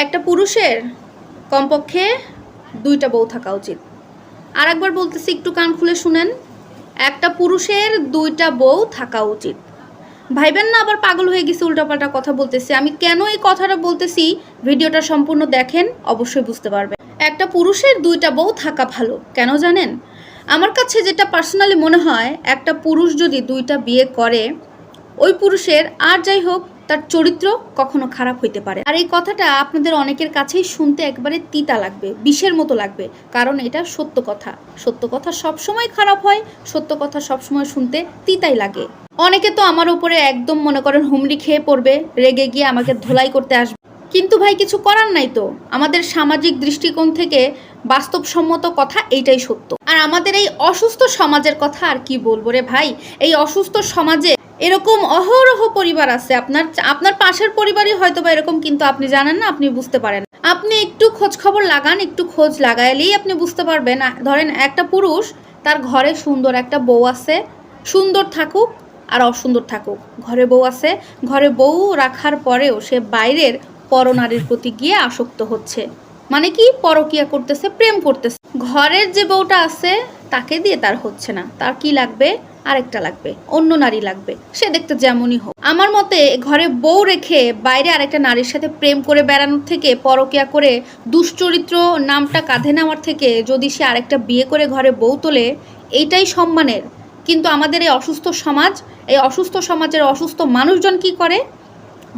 একটা পুরুষের কমপক্ষে দুইটা বউ থাকা উচিত। আর একবার বলতেছি, একটু কান খুলে শুনেন। একটা পুরুষের দুইটা বউ থাকা উচিত। ভাইবেন না, আবার পাগল হয়ে গেছে, উল্টাপাল্টা কথা বলতেছি। আমি কেন এই কথাটা বলতেছি? ভিডিওটা সম্পূর্ণ দেখেন, অবশ্যই বুঝতে পারবেন। একটা পুরুষের দুইটা বউ থাকা ভালো, কেন জানেন? আমার কাছে যেটা পার্সোনালি মনে হয়, একটা পুরুষ যদি দুইটা বিয়ে করে, ওই পুরুষের আর যাই হোক তার চরিত্র কখনো খারাপ হইতে পারে। আর এই কথাটা আপনাদের অনেকের কাছেই শুনতে একবারে তিতা লাগবে, বিষের মতো লাগবে, কারণ এটা সত্য কথা। সত্য কথা সবসময় খারাপ হয়, সত্য কথা সবসময় শুনতে তিতাই লাগে। অনেকে তো আমার উপরে একদম মনে করেন হুমড়ি খেয়ে পড়বে, রেগে গিয়ে আমাকে ধোলাই করতে আসবে। কিন্তু ভাই, কিছু করার নাই তো। আমাদের সামাজিক দৃষ্টিকোণ থেকে বাস্তবসম্মত কথা এইটাই সত্য। আর আমাদের এই অসুস্থ সমাজের কথা আর কি বলব রে ভাই? এই অসুস্থ সমাজে এরকম অহরহ পরিবার আছে। আপনার আপনার পাশের পরিবারই হয়তো বা এরকম, কিন্তু আপনি জানেন না, আপনি বুঝতে পারেন। আপনি একটু খোঁজ খবর লাগান, একটু খোঁজ লাগাইলেই আপনি বুঝতে পারবেন। ধরেন একটা পুরুষ, তার ঘরে সুন্দর একটা বউ আছে। সুন্দর থাকুক আর অসুন্দর থাকুক। ঘরে বউ আছে। ঘরে বউ রাখার পরেও সে বাইরের পরনারীর প্রতি গিয়ে আসক্ত হচ্ছে। মানে কি? পরকিয়া করতেছে, প্রেম করতেছে। ঘরের যে বউটা আছে, তাকে দিয়ে তার হচ্ছে না। তার কি লাগবে? আরেকটা লাগবে, অন্য নারী লাগবে, সে দেখতে যেমনই হোক। আমার মতে ঘরে বউ রেখে বাইরে আরেকটা নারীর সাথে প্রেম করে বেড়ানোর থেকে পরকিয়া করে দুশ্চরিত্র নামটা কাঁধে নেওয়ার থেকে যদি সে আরেকটা বিয়ে করে ঘরে বউ তোলে, এইটাই সম্মানের। কিন্তু আমাদের এই অসুস্থ সমাজ, এই অসুস্থ সমাজের অসুস্থ মানুষজন কি করে?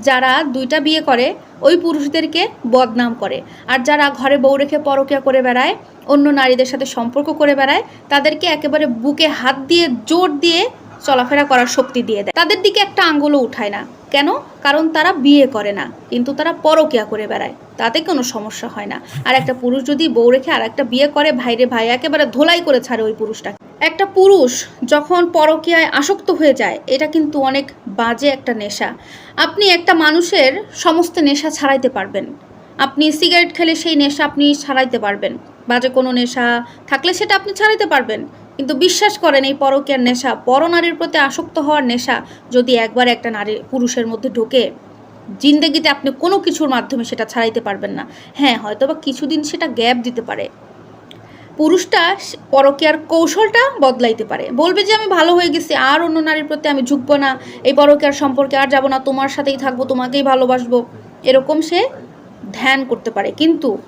যারা দুইটা বিয়ে করে ওই পুরুষদেরকে বদনাম করে। আর যারা ঘরে বউ রেখে পরকিয়া করে বেড়ায়, অন্য নারীদের সাথে সম্পর্ক করে বেড়ায়, তাদেরকে একেবারে বুকে হাত দিয়ে, জোর দিয়ে চলাফেরা করার শক্তি দিয়ে দেয়। তাদের দিকে একটা আঙ্গুলও উঠায় না। কেন? কারণ তারা বিয়ে করে না, কিন্তু তারা পরকিয়া করে বেড়ায়। তাতে কোনো সমস্যা হয় না। আর একটা পুরুষ যদি বউ রেখে আর একটা বিয়ে করে, ভাইরে ভাই, একেবারে ধোলাই করে ছাড়ে ওই পুরুষটাকে। একটা পুরুষ যখন পরকীয়ায় আসক্ত হয়ে যায়, এটা কিন্তু অনেক বাজে একটা নেশা। আপনি একটা মানুষের সমস্ত নেশা ছাড়াইতে পারবেন। আপনি সিগারেট খেলে সেই নেশা আপনি ছাড়াইতে পারবেন। বাজে কোনো নেশা থাকলে সেটা আপনি ছাড়াইতে পারবেন। কিন্তু বিশ্বাস করেন, এই পরকীয়ার নেশা, পরনারীর প্রতি আসক্ত হওয়ার নেশা যদি একবার একটা নারী পুরুষের মধ্যে ঢোকে, জিন্দেগিতে আপনি কোনো কিছুর মাধ্যমে সেটা ছাড়াইতে পারবেন না। হ্যাঁ হয়তো বা কিছুদিন সেটা গ্যাপ দিতে পারে। পুরুষটা পরকীয়ার কৌশলটা বদলাইতে পারে। বলবে যে, আমি ভালো হয়ে গেছি, আর অন্য নারীর প্রতি আমি ঝুঁকবো না। এই পরকীয়ার সম্পর্কে আর যাব না, তোমার সাথেই থাকব, তোমাকেই ভালোবাসবো। এরকম সে ধ্যান করতে পারে। কিন্তু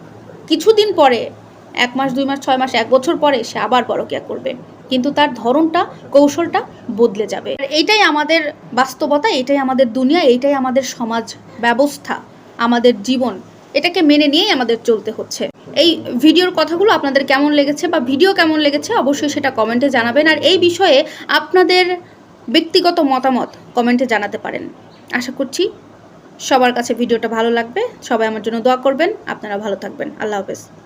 কিছুদিন পরে, এক মাস, দুই মাস, ছয় মাস, এক বছর পরে সে আবার পরকীয়া করবে। কিন্তু তার ধরনটা, কৌশলটা বদলে যাবে। এইটাই আমাদের বাস্তবতা, এটাই আমাদের দুনিয়া এইটাই আমাদের সমাজ ব্যবস্থা, আমাদের জীবন। এটাকে মেনে নিয়েই আমাদের চলতে হচ্ছে। এই ভিডিওর কথাগুলো আপনাদের কেমন লেগেছে বা ভিডিও কেমন লেগেছে অবশ্যই সেটা কমেন্টে জানাবেন। আর এই বিষয়ে আপনাদের ব্যক্তিগত মতামত কমেন্টে জানাতে পারেন। আশা করছি সবার কাছে ভিডিওটা ভালো লাগবে। সবাই আমার জন্য দোয়া করবেন। আপনারা ভালো থাকবেন। আল্লাহ হাফেজ।